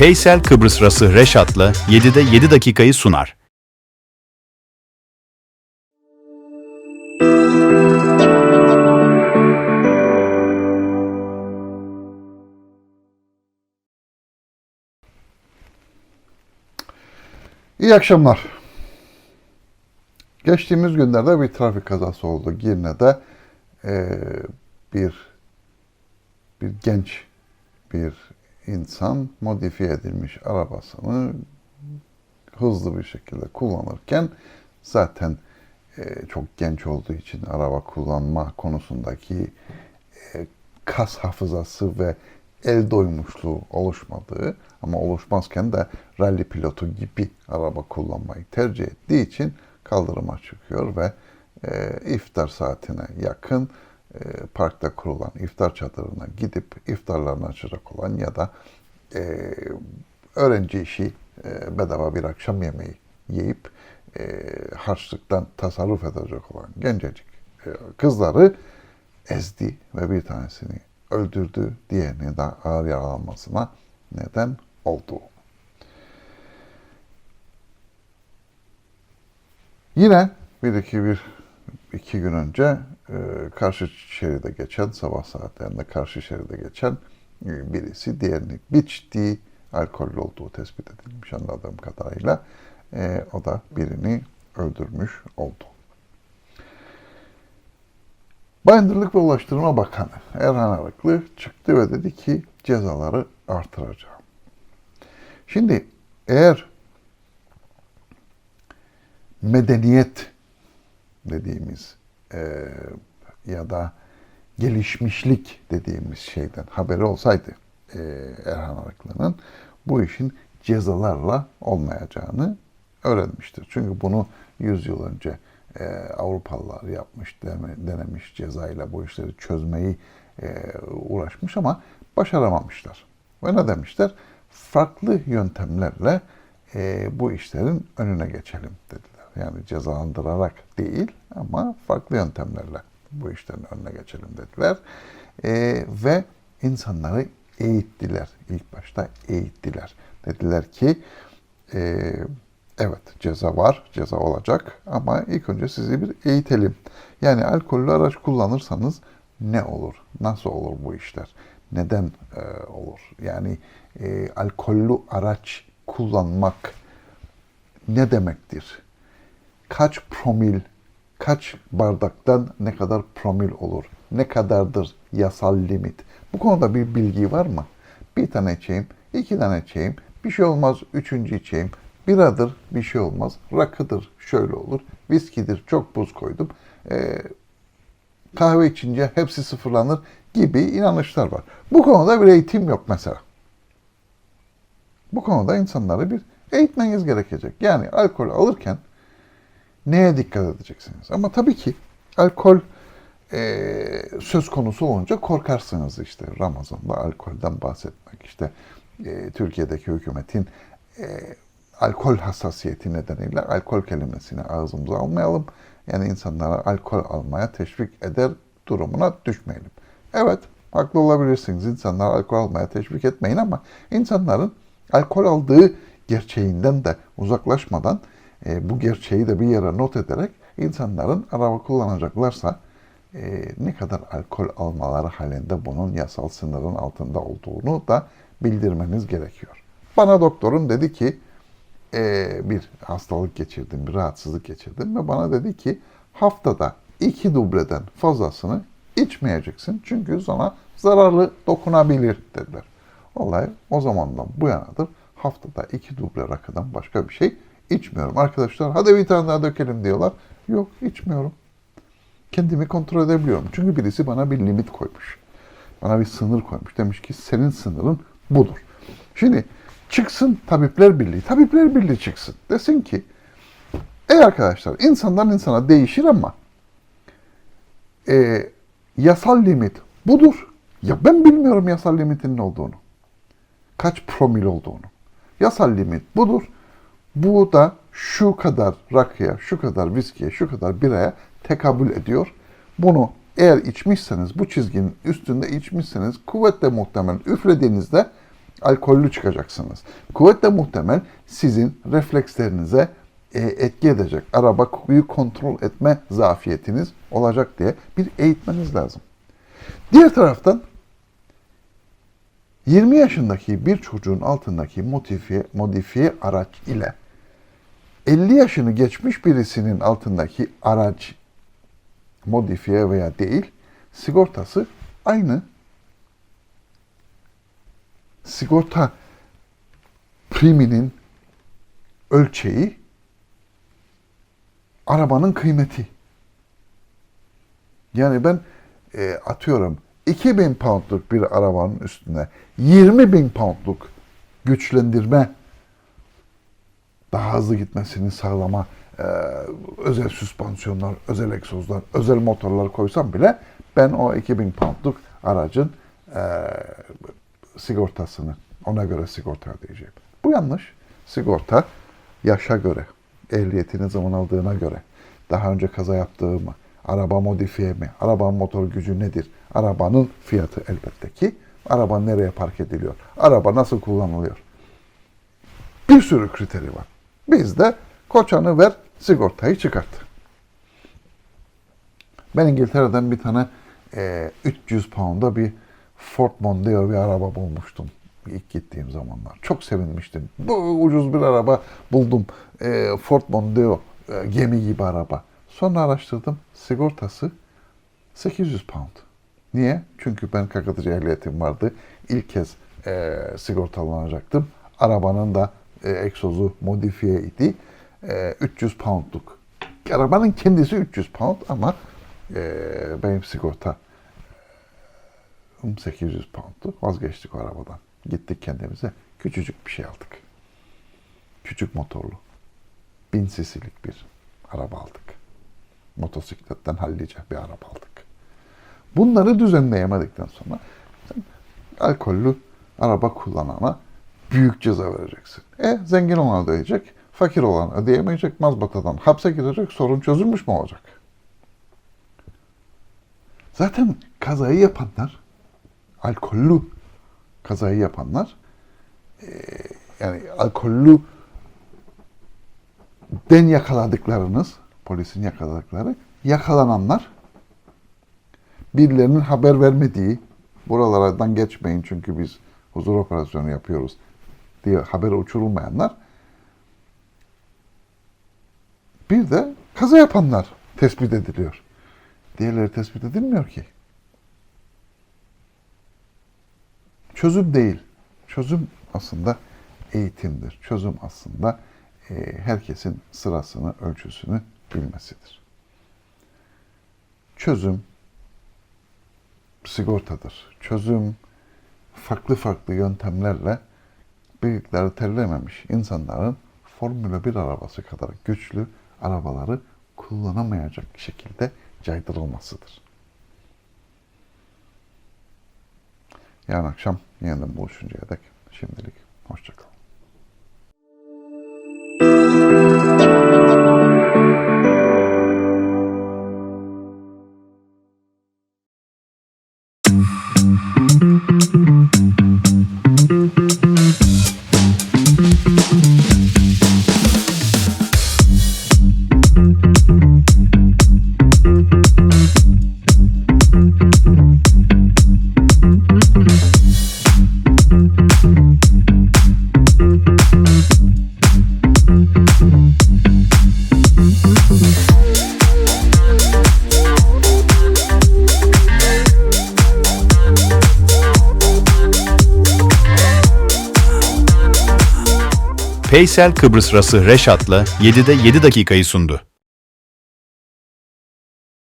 Paysel Kıbrıs Rası Reşat'la 7'de 7 dakikayı sunar. İyi akşamlar. Geçtiğimiz günlerde bir trafik kazası oldu. Girne'de eee, bir bir genç bir insan modifiye edilmiş arabasını hızlı bir şekilde kullanırken zaten eee, çok genç olduğu için araba kullanma konusundaki eee, kas hafızası ve el doymuşluğu oluşmadığı ama oluşmazken de rally pilotu gibi araba kullanmayı tercih ettiği için kaldırıma çıkıyor ve e, iftar saatine yakın e, parkta kurulan iftar çadırına gidip iftarlarını açacak olan ya da e, öğrenci işi e, bedava bir akşam yemeği yiyip e, harçlıktan tasarruf edecek olan gencecik e, kızları ezdi ve bir tanesini öldürdü, diğerini de ağır yaralanmasına neden oldu. Yine bir iki bir iki gün önce e, karşı şeride geçen sabah saatlerinde karşı şeride geçen e, birisi diğerini bir ciddi olduğu tespit edilmiş anladığım kadarıyla E, o da birini öldürmüş oldu. Bayındırlık ve Ulaştırma Bakanı Erhan Arıklı çıktı ve dedi ki cezaları artıracağım. Şimdi eğer medeniyet dediğimiz eee, ya da gelişmişlik dediğimiz şeyden haberi olsaydı eee, Erhan Arıklı'nın bu işin cezalarla olmayacağını öğrenmiştir. Çünkü bunu 100 yıl önce eee, Avrupalılar yapmış, denemiş cezayla bu işleri çözmeyi eee, uğraşmış ama başaramamışlar. Ve ne demişler? Farklı yöntemlerle eee, bu işlerin önüne geçelim dediler. Yani cezalandırarak değil ama farklı yöntemlerle bu işlerin önüne geçelim dediler. Eee, ve insanları eğittiler. İlk başta eğittiler. Dediler ki eee, evet ceza var, ceza olacak ama ilk önce sizi bir eğitelim. Yani alkollü araç kullanırsanız ne olur? Nasıl olur bu işler? Neden eee, olur? Yani eee, alkollü araç kullanmak ne demektir? Kaç promil, kaç bardaktan ne kadar promil olur? Ne kadardır yasal limit? Bu konuda bir bilgi var mı? Bir tane içeyim, iki tane içeyim, bir şey olmaz, üçüncü içeyim. Biradır, bir şey olmaz. Rakıdır, şöyle olur. Viskidir, çok buz koydum. Ee, kahve içince hepsi sıfırlanır gibi inanışlar var. Bu konuda bir eğitim yok mesela. Bu konuda insanları bir eğitmeniz gerekecek. Yani alkol alırken neye dikkat edeceksiniz? Ama tabii ki alkol eee, söz konusu olunca korkarsınız işte Ramazan'da alkolden bahsetmek. İşte eee, Türkiye'deki hükümetin eee, alkol hassasiyeti nedeniyle alkol kelimesini ağzımıza almayalım. Yani insanlara alkol almaya teşvik eder durumuna düşmeyelim. Evet, haklı olabilirsiniz. İnsanlar alkol almaya teşvik etmeyin ama insanların alkol aldığı gerçeğinden de uzaklaşmadan e, bu gerçeği de bir yere not ederek insanların araba kullanacaklarsa e, ne kadar alkol almaları halinde bunun yasal sınırın altında olduğunu da bildirmeniz gerekiyor. Bana doktorun dedi ki e, bir hastalık geçirdim, bir rahatsızlık geçirdim ve bana dedi ki haftada iki dubleden fazlasını içmeyeceksin çünkü sana zararlı dokunabilir dediler. Olay o zamandan bu yanadır haftada iki duble rakıdan başka bir şey içmiyorum. Arkadaşlar hadi bir tane daha dökelim diyorlar. Yok içmiyorum. Kendimi kontrol edebiliyorum. Çünkü birisi bana bir limit koymuş. Bana bir sınır koymuş. Demiş ki senin sınırın budur. Şimdi çıksın Tabipler Birliği. Tabipler Birliği çıksın. Desin ki ey arkadaşlar insandan insana değişir ama e, yasal limit budur. Ya ben bilmiyorum yasal limitin ne olduğunu. Kaç promil olduğunu. Yasal limit budur. Bu da şu kadar rakıya, şu kadar viskiye, şu kadar biraya tekabül ediyor. Bunu eğer içmişseniz, bu çizginin üstünde içmişseniz kuvvetle muhtemel üflediğinizde Alkollü çıkacaksınız. Kuvvetle muhtemel sizin reflekslerinize e, etki edecek. Arabayı kontrol etme zafiyetiniz olacak diye bir eğitmeniz lazım. Diğer taraftan 20 yaşındaki bir çocuğun altındaki modifiye, modifiye araç ile 50 yaşını geçmiş birisinin altındaki araç modifiye veya değil sigortası aynı. Sigorta priminin ölçeği arabanın kıymeti. Yani ben e, atıyorum 2000 poundluk bir arabanın üstüne 20 bin poundluk güçlendirme daha hızlı gitmesini sağlama e, özel süspansiyonlar, özel egzozlar, özel motorlar koysam bile ben o 2000 poundluk aracın e, sigortasını ona göre sigorta ödeyeceğim. Bu yanlış. Sigorta yaşa göre, ehliyetini zaman aldığına göre, daha önce kaza yaptığımı, araba modifiye mi, arabanın motor gücü nedir, arabanın fiyatı elbette ki, araba nereye park ediliyor, araba nasıl kullanılıyor. Bir sürü kriteri var. Biz de koçanı ver, sigortayı çıkart. Ben İngiltere'den bir tane e, 300 pound'a bir Ford Mondeo bir araba bulmuştum ilk gittiğim zamanlar. Çok sevinmiştim. Bu ucuz bir araba buldum. E, Ford Mondeo e, gemi gibi araba. Sonra araştırdım. Sigortası 800 pound. Niye? Çünkü ben kakıtıcı ehliyetim vardı. İlk kez e, sigortalanacaktım. Arabanın da e, egzozu modifiye idi. E, 300 poundluk. Arabanın kendisi 300 pound ama e, benim sigorta 800 poundtu. Vazgeçtik o arabadan. Gittik kendimize. Küçücük bir şey aldık. Küçük motorlu. 1000 cc'lik bir araba aldık. Motosikletten hallice bir araba aldık. Bunları düzenleyemedikten sonra alkollü araba kullanana büyük ceza vereceksin. E zengin olan ödeyecek, fakir olan ödeyemeyecek, mazbatadan hapse girecek, sorun çözülmüş mü olacak? Zaten kazayı yapanlar, alkollü kazayı yapanlar, e, yani alkollü den yakaladıklarınız, polisin yakaladıkları, yakalananlar, birilerinin haber vermediği, buralardan geçmeyin çünkü biz huzur operasyonu yapıyoruz diye habere uçurulmayanlar, bir de kaza yapanlar tespit ediliyor. Diğerleri tespit edilmiyor ki. Çözüm değil. Çözüm aslında eğitimdir. Çözüm aslında e, herkesin sırasını, ölçüsünü bilmesidir. Çözüm sigortadır. Çözüm farklı farklı yöntemlerle bıyıkları terlememiş insanların Formula 1 arabası kadar güçlü arabaları kullanamayacak şekilde caydırılmasıdır. Yarın akşam yeniden buluşuncaya dek şimdilik hoşçakalın. Paysel Kıbrıs Rası Reşat'la 7'de 7 dakikayı sundu.